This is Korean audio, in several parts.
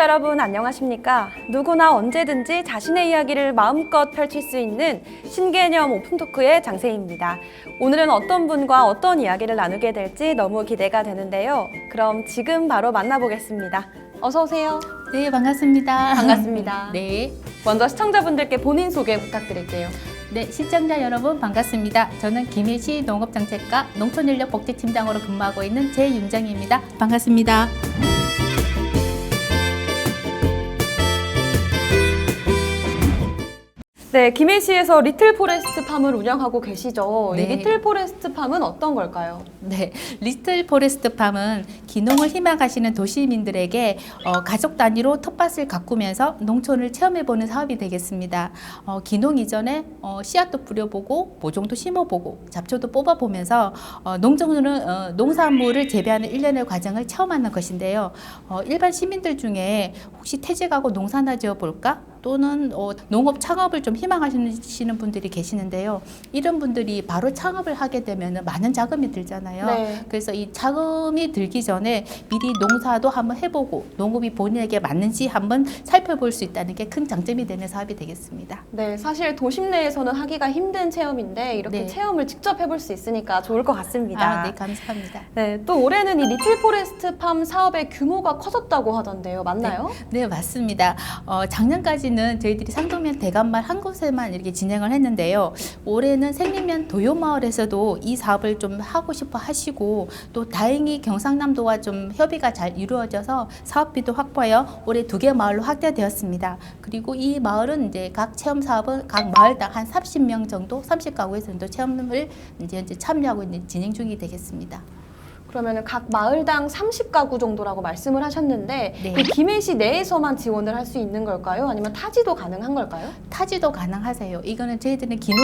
시청자 여러분 안녕하십니까? 누구나 언제든지 자신의 이야기를 마음껏 펼칠 수 있는 신개념 오픈 토크의 장세희입니다. 오늘은 어떤 분과 어떤 이야기를 나누게 될지 너무 기대가 되는데요. 그럼 지금 바로 만나보겠습니다. 어서 오세요. 네, 반갑습니다. 반갑습니다. 네. 먼저 시청자분들께 본인 소개 부탁드릴게요. 네, 시청자 여러분 반갑습니다. 저는 김해시 농업정책과 농촌인력복지팀장으로 근무하고 있는 최윤정입니다. 반갑습니다. 네, 김해시에서 리틀 포레스트 팜을 운영하고 계시죠. 이 네. 리틀 포레스트 팜은 어떤 걸까요? 네, 리틀 포레스트 팜은 기농을 희망하시는 도시민들에게 어, 가족 단위로 텃밭을 가꾸면서 농촌을 체험해보는 사업이 되겠습니다. 어, 기농 이전에 어, 씨앗도 뿌려보고 모종도 심어보고 잡초도 뽑아보면서 어, 농정은 어, 농산물을 재배하는 일련의 과정을 체험하는 것인데요. 어, 일반 시민들 중에 혹시 퇴직하고 농사나 지어볼까? 또는 어, 농업 창업을 좀 희망하시는 분들이 계시는데요. 이런 분들이 바로 창업을 하게 되면 많은 자금이 들잖아요. 네. 그래서 이 자금이 들기 전에 미리 농사도 한번 해보고 농업이 본인에게 맞는지 한번 살펴볼 수 있다는 게 큰 장점이 되는 사업이 되겠습니다. 네, 사실 도심 내에서는 하기가 힘든 체험인데 이렇게 네. 체험을 직접 해볼 수 있으니까 좋을 것 같습니다. 아, 네, 감사합니다. 네, 또 올해는 이 리틀 포레스트 팜 사업의 규모가 커졌다고 하던데요. 맞나요? 네, 맞습니다. 어, 작년까지 는 저희들이 상도면 대감말 한 곳에만 이렇게 진행을 했는데요. 올해는 생리면 도요마을에서도 이 사업을 좀 하고 싶어 하시고 또 다행히 경상남도와 좀 협의가 잘 이루어져서 사업비도 확보하여 올해 두 개 마을로 확대되었습니다. 그리고 이 마을은 이제 각 체험 사업은 각 마을당 한 30명 정도, 30가구에서 정도 체험을 이제 참여하고 있는 진행 중이 되겠습니다. 그러면 각 마을당 30가구 정도라고 말씀을 하셨는데 네. 이 김해시 내에서만 지원을 할 수 있는 걸까요? 아니면 타지도 가능한 걸까요? 타지도 가능하세요. 이거는 저희들은 기농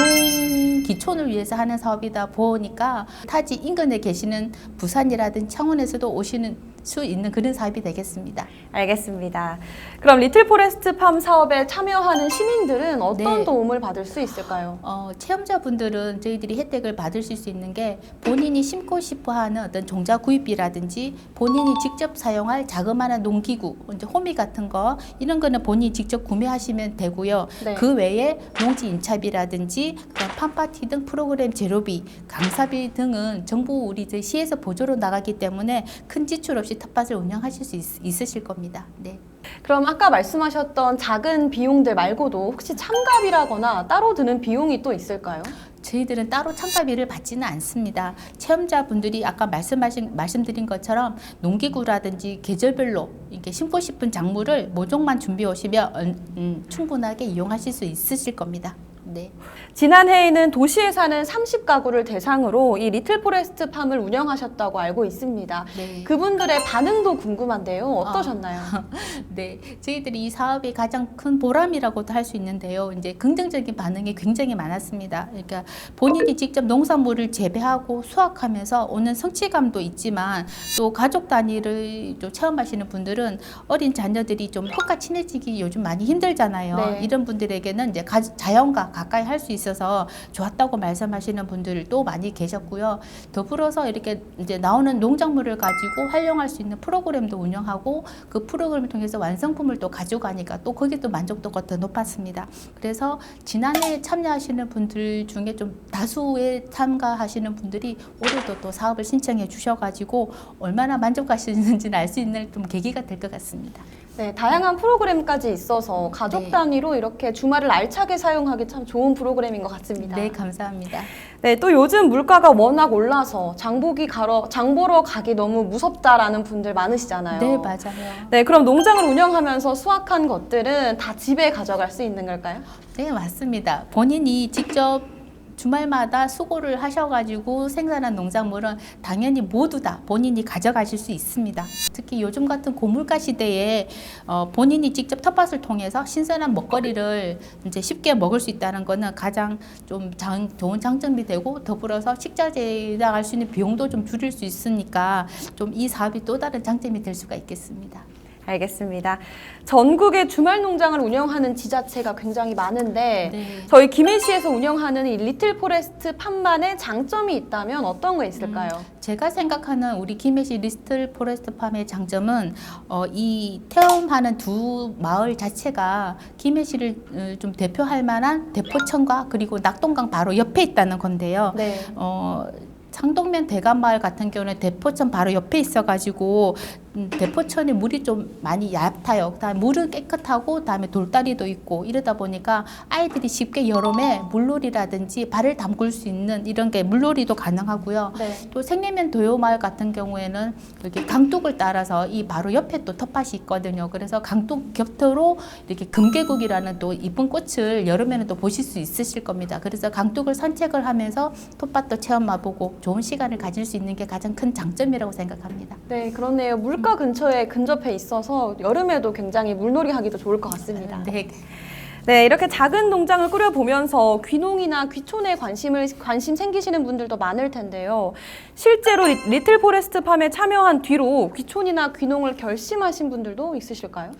기촌을 위해서 하는 사업이다 보니까 타지 인근에 계시는 부산이라든 창원에서도 오시는 수 있는 그런 사업이 되겠습니다. 알겠습니다. 그럼 리틀 포레스트 팜 사업에 참여하는 시민들은 어떤 네. 도움을 받을 수 있을까요? 어, 체험자분들은 저희들이 혜택을 받으실 수 있는 게 본인이 심고 싶어하는 어떤 종자 구입비라든지 본인이 직접 사용할 자그마한 농기구, 이제 호미 같은 거 이런 거는 본인이 직접 구매하시면 되고요. 네. 그 외에 농지 임차비라든지 그다음 팜파티 등 프로그램 재료비, 강사비 등은 정부 우리 시에서 보조로 나가기 때문에 큰 지출 없이 텃밭을 운영하실 수 있, 있으실 겁니다. 네. 그럼 아까 말씀하셨던 작은 비용들 말고도 혹시 참가비라거나 따로 드는 비용이 또 있을까요? 저희들은 따로 참가비를 받지는 않습니다. 체험자분들이 아까 말씀하신 말씀드린 것처럼 농기구라든지 계절별로 이렇게 심고 싶은 작물을 모종만 준비해 오시면 음, 충분하게 이용하실 수 있으실 겁니다. 네. 지난해에는 도시에 사는 30가구를 대상으로 이 리틀 포레스트 팜을 운영하셨다고 알고 있습니다. 네. 그분들의 반응도 궁금한데요. 어떠셨나요? 네, 저희들이 이 사업의 가장 큰 보람이라고도 할 수 있는데요. 이제 긍정적인 반응이 굉장히 많았습니다. 그러니까 본인이 직접 농산물을 재배하고 수확하면서 오는 성취감도 있지만 또 가족 단위를 또 체험하시는 분들은 어린 자녀들이 좀 흙과 친해지기 요즘 많이 힘들잖아요. 네. 이런 분들에게는 이제 가- 자연과 가까이 할 수 있어서 좋았다고 말씀하시는 분들도 많이 계셨고요. 더불어서 이렇게 이제 나오는 농작물을 가지고 활용할 수 있는 프로그램도 운영하고 그 프로그램을 통해서 완성품을 또 가져가니까 또 거기 또 만족도가 더 높았습니다. 그래서 지난해 참여하시는 분들 중에 좀 다수의 참가하시는 분들이 올해도 또 사업을 신청해 주셔가지고 얼마나 만족하시는지는 알 수 있는 좀 계기가 될 것 같습니다. 네, 다양한 프로그램까지 있어서 가족 네. 단위로 이렇게 주말을 알차게 사용하기 참 좋은 프로그램인 것 같습니다. 네, 감사합니다. 네, 또 요즘 물가가 워낙 올라서 장보기 가러 장보러 가기 너무 무섭다라는 분들 많으시잖아요. 네, 맞아요. 네, 그럼 농장을 운영하면서 수확한 것들은 다 집에 가져갈 수 있는 걸까요? 네, 맞습니다. 본인이 직접 주말마다 수고를 하셔가지고 생산한 농작물은 당연히 모두 다 본인이 가져가실 수 있습니다. 특히 요즘 같은 고물가 시대에 어, 본인이 직접 텃밭을 통해서 신선한 먹거리를 이제 쉽게 먹을 수 있다는 거는 가장 좀 장, 좋은 장점이 되고 더불어서 식자재 나갈 수 있는 비용도 좀 줄일 수 있으니까 좀 이 사업이 또 다른 장점이 될 수가 있겠습니다. 알겠습니다. 전국에 주말 농장을 운영하는 지자체가 굉장히 많은데 네. 저희 김해시에서 운영하는 이 리틀 포레스트 팜만의 장점이 있다면 어떤 거 있을까요? 제가 생각하는 우리 김해시 리스틀 포레스트 팜의 장점은 어, 이 태엄하는 두 마을 자체가 김해시를 어, 좀 대표할 만한 대포천과 그리고 낙동강 바로 옆에 있다는 건데요. 네. 어, 상동면 대감마을 같은 경우는 대포천 바로 옆에 있어가지고 음, 대포천에 물이 좀 많이 얕아요. 그다음에 물은 깨끗하고 그다음에 돌다리도 있고 이러다 보니까 아이들이 쉽게 여름에 물놀이라든지 발을 담글 수 있는 이런 게 물놀이도 가능하고요. 네. 또 생리면 도요마을 같은 경우에는 여기 강둑을 따라서 이 바로 옆에 또 텃밭이 있거든요. 그래서 강둑 곁으로 이렇게 금계국이라는 또 이쁜 꽃을 여름에는 또 보실 수 있으실 겁니다. 그래서 강둑을 산책을 하면서 텃밭도 체험해보고 좋은 시간을 가질 수 있는 게 가장 큰 장점이라고 생각합니다. 네, 그렇네요. 물가 근처에 근접해 있어서 여름에도 굉장히 물놀이 하기도 좋을 것 같습니다. 네. 네, 이렇게 작은 농장을 꾸려보면서 귀농이나 귀촌에 관심을, 관심 생기시는 분들도 많을 텐데요. 실제로 리- 리틀 포레스트 팜에 참여한 뒤로 귀촌이나 귀농을 결심하신 분들도 있으실까요?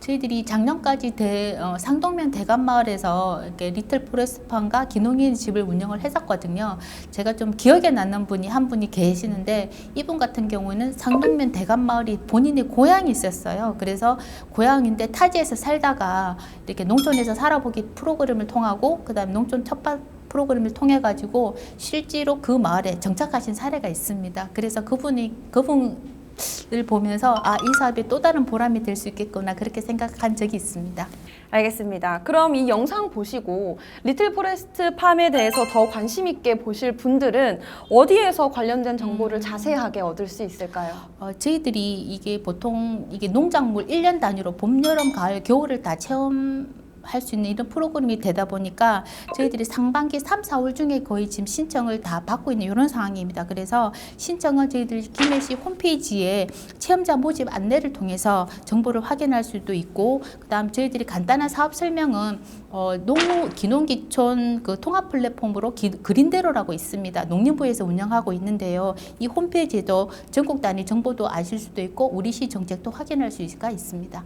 저희들이 작년까지 대, 어, 상동면 대감마을에서 이렇게 리틀 포레스트팜과 기농인 집을 운영을 했었거든요. 제가 좀 기억에 남는 분이 한 분이 계시는데 이분 같은 경우는 상동면 대감마을이 본인의 고향이 있었어요. 그래서 고향인데 타지에서 살다가 이렇게 농촌에서 살아보기 프로그램을 통하고 그다음에 농촌 첫밭 프로그램을 통해 가지고 실제로 그 마을에 정착하신 사례가 있습니다. 그래서 그분이 그분 을 보면서 아 이 사업에 또 다른 보람이 될 수 있겠구나 그렇게 생각한 적이 있습니다. 알겠습니다. 그럼 이 영상 보시고 리틀 포레스트 팜에 대해서 더 관심 있게 보실 분들은 어디에서 관련된 정보를 자세하게 얻을 수 있을까요? 어, 저희들이 이게 보통 이게 농작물 1년 단위로 봄, 여름, 가을, 겨울을 다 체험 할 수 있는 이런 프로그램이 되다 보니까 저희들이 상반기 3, 4월 중에 거의 지금 신청을 다 받고 있는 이런 상황입니다. 그래서 신청은 저희들 김해시 홈페이지에 체험자 모집 안내를 통해서 정보를 확인할 수도 있고 그다음 저희들이 간단한 사업 설명은 어, 농무 기농기촌 그 통합 플랫폼으로 기, 그린대로라고 있습니다. 농림부에서 운영하고 있는데요. 이 홈페이지에도 전국 단위 정보도 아실 수도 있고 우리 시 정책도 확인할 수가 있습니다.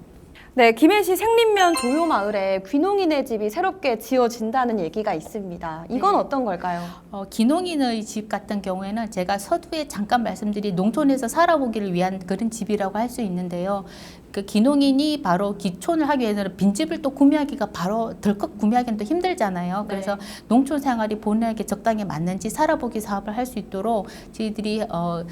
네, 김해시 생림면 도요마을에 귀농인의 집이 새롭게 지어진다는 얘기가 있습니다. 이건 네. 어떤 걸까요? 어, 기농인의 집 같은 경우에는 제가 서두에 잠깐 말씀드린 농촌에서 살아보기를 위한 그런 집이라고 할 수 있는데요. 그 기농인이 바로 기촌을 하기 위해서는 빈집을 또 구매하기가 바로 덜컥 구매하기는 또 힘들잖아요. 그래서 농촌 생활이 본인에게 적당히 맞는지 살아보기 사업을 할 수 있도록 저희들이 어,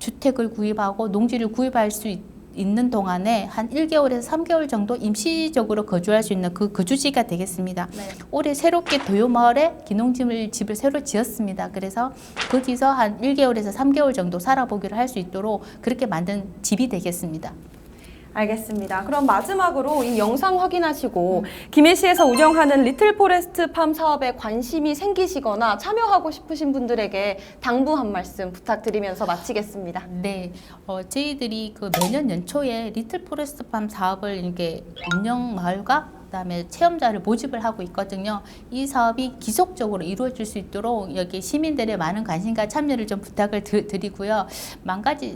주택을 구입하고 농지를 구입할 수 있, 있는 동안에 한 1개월에서 3개월 정도 임시적으로 거주할 수 있는 그 거주지가 되겠습니다. 네. 올해 새롭게 도요마을에 기농집을 집을 새로 지었습니다. 그래서 거기서 한 1개월에서 3개월 정도 살아보기를 할 수 있도록 그렇게 만든 집이 되겠습니다. 알겠습니다. 그럼 마지막으로 이 영상 확인하시고 김해시에서 운영하는 리틀 포레스트 팜 사업에 관심이 생기시거나 참여하고 싶으신 분들에게 당부 한 말씀 부탁드리면서 마치겠습니다. 네, 어, 저희들이 그 매년 연초에 리틀 포레스트 팜 사업을 이렇게 운영 마을과 그다음에 체험자를 모집을 하고 있거든요. 이 사업이 지속적으로 이루어질 수 있도록 여기 시민들의 많은 관심과 참여를 좀 부탁을 드, 드리고요. 만 가지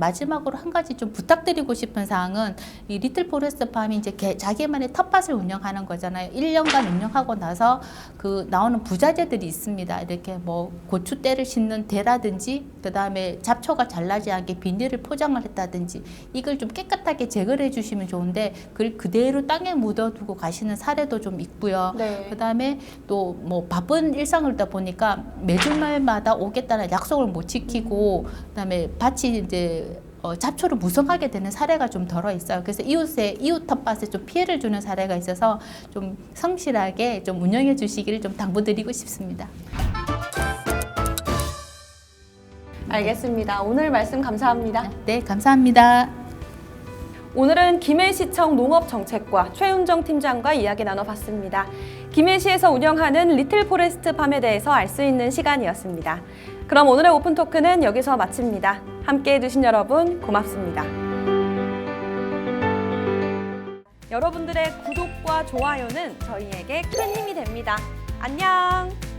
마, 마지막으로 한 가지 좀 부탁드리고 싶은 사항은 이 리틀 포레스트 팜이 이제 개- 자기만의 텃밭을 운영하는 거잖아요. 1년간 운영하고 나서 그 나오는 부자재들이 있습니다. 이렇게 뭐 고추대를 심는 대라든지 그다음에 잡초가 잘 나지 않게 비닐을 포장을 했다든지 이걸 좀 깨끗하게 제거를 해 주시면 좋은데 그걸 그대로 땅에 묻어 두고 가시는 사례도 좀 있고요. 네. 그다음에 또 뭐 바쁜 일상을 다 보니까 매주말마다 오겠다는 약속을 못 지키고 그다음에 밭이 이제 어, 잡초를 무성하게 되는 사례가 좀 덜어 있어요. 그래서 이웃에 이웃 텃밭에 좀 피해를 주는 사례가 있어서 좀 성실하게 좀 운영해 주시기를 좀 당부드리고 싶습니다. 알겠습니다. 오늘 말씀 감사합니다. 네, 감사합니다. 오늘은 김해시청 농업정책과 최윤정 팀장과 이야기 나눠봤습니다. 김해시에서 운영하는 리틀 포레스트 팜에 대해서 알 수 있는 시간이었습니다. 그럼 오늘의 오픈 토크는 여기서 마칩니다. 함께 해주신 여러분 고맙습니다. 여러분들의 구독과 좋아요는 저희에게 큰 힘이 됩니다. 안녕!